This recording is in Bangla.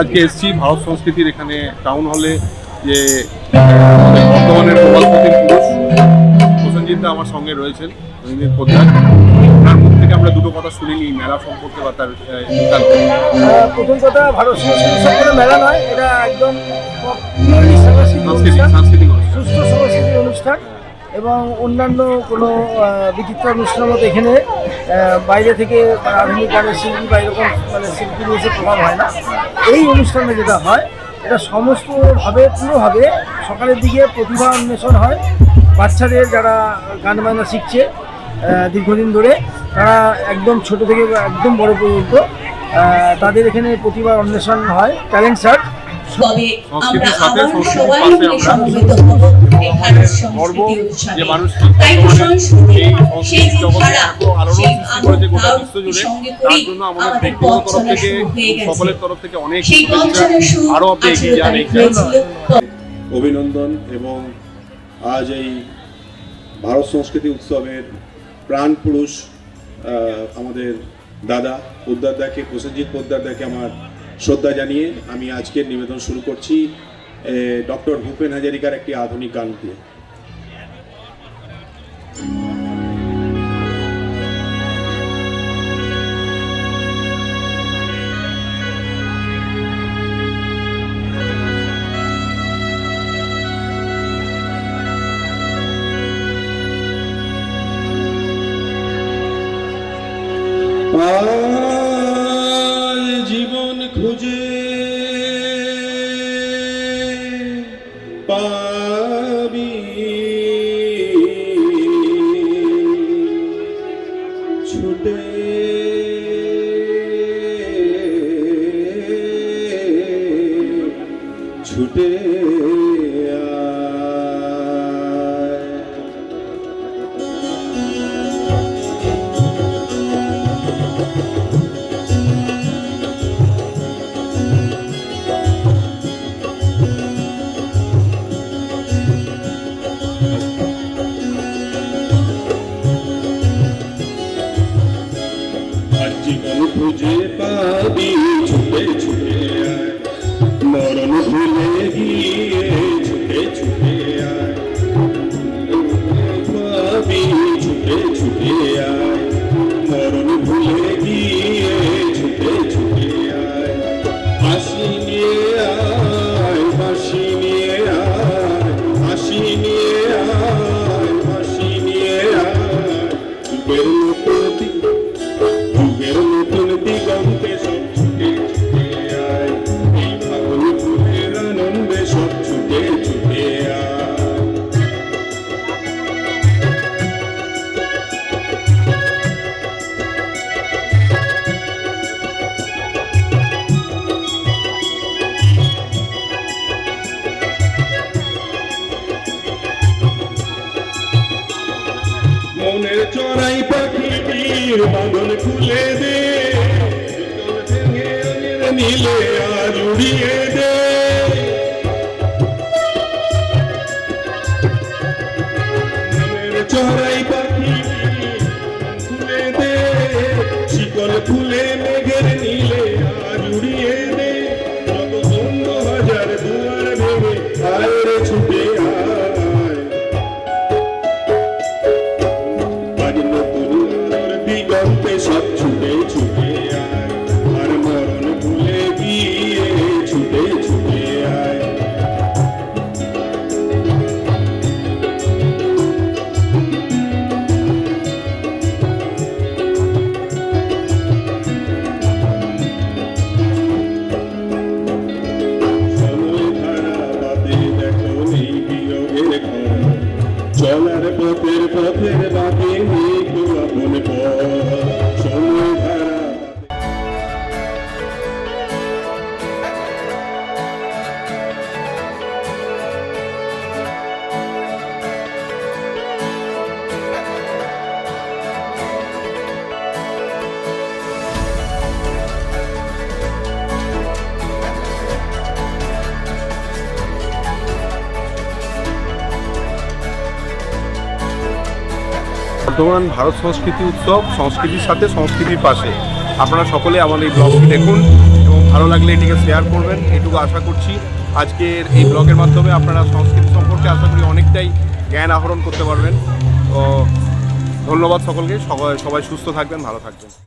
আজকে এসেছি ভারত সংস্কৃতির এখানে টাউন হলে যে বর্তমানের প্রবালপতি পুরুষ প্রসেনজিৎ দা আমার সঙ্গে রয়েছেন রবীন্দ্র পোদ্দার। ওনার মুখ থেকে আমরা দুটো কথা মেলা সম্পর্কে বা তার আহ, ইতিহাস। আহ, প্রথম কথা ভারত সংস্কৃতি উৎসব মেলা নয় এটা একদম সুস্থ সাংস্কৃতিক অনুষ্ঠান। এবং অন্যান্য কোনো বিচিত্র অনুষ্ঠানের মতো এখানে বাইরে থেকে আধুনিক গানের শিল্পী বা এরকম মানে শিল্পী নিয়ে প্রভাব হয় না। এই অনুষ্ঠানে যেটা হয় এটা সমস্তভাবে পুরোভাবে সকালের দিকে প্রতিভা অন্বেষণ হয়। বাচ্চাদের যারা গান বাজনা শিখছে দীর্ঘদিন ধরে তারা একদম ছোট থেকে একদম বড় পর্যন্ত তাদের এখানে প্রতিভা অন্বেষণ হয় ট্যালেন্ট সার্চ। তবে আমরা আবার সবাই মিলে আমরা সমবেত হব। গর্ব যে মানুষ করেছে গোটা বিশ্ব জুড়ে তার জন্য আমাদের ব্যক্তিগত তরফ থেকে সকলের তরফ থেকে অনেক আরও আপনি এগিয়ে যান অভিনন্দন এবং আজ এই ভারত সংস্কৃতি উৎসবের প্রাণ পুরুষ আমাদের দাদা পোদ্দারদাকে প্রসেনজিৎ পোদ্দারদাকে আমার শ্রদ্ধা জানিয়ে আমি আজকের নিবেদন শুরু করছি ডক্টর ভূপেন হাজারিকার একটি আধুনিক গান দিয়ে। আজ জীবন খুঁজে পাবি। ছুটে ছুটে পাবি ছুটে ছুটে মরণ ভুলে গিয়ে ছুটে ছুটে আয়। ছুটে ছুটে আয়। মনের চড়াই পাখিটির বাঁধন খুলে দে। নীলে আর উড়িয়ে দে। দিগন্তে সব ছুটে ছুটে বর্তমান ভারত সংস্কৃতি উৎসব, সংস্কৃতির সাথে সংস্কৃতির পাশে। আপনারা সকলে আমার এই ব্লগটি দেখুন এবং ভালো লাগলে এটিকে শেয়ার করবেন, এটুকু আশা করছি। আজকের এই ব্লগের মাধ্যমে আপনারা সংস্কৃতি সম্পর্কে আশা করি অনেকটাই জ্ঞান আহরণ করতে পারবেন। তো, ধন্যবাদ সকলকে, সবাই সবাই সুস্থ থাকবেন, ভালো থাকবেন।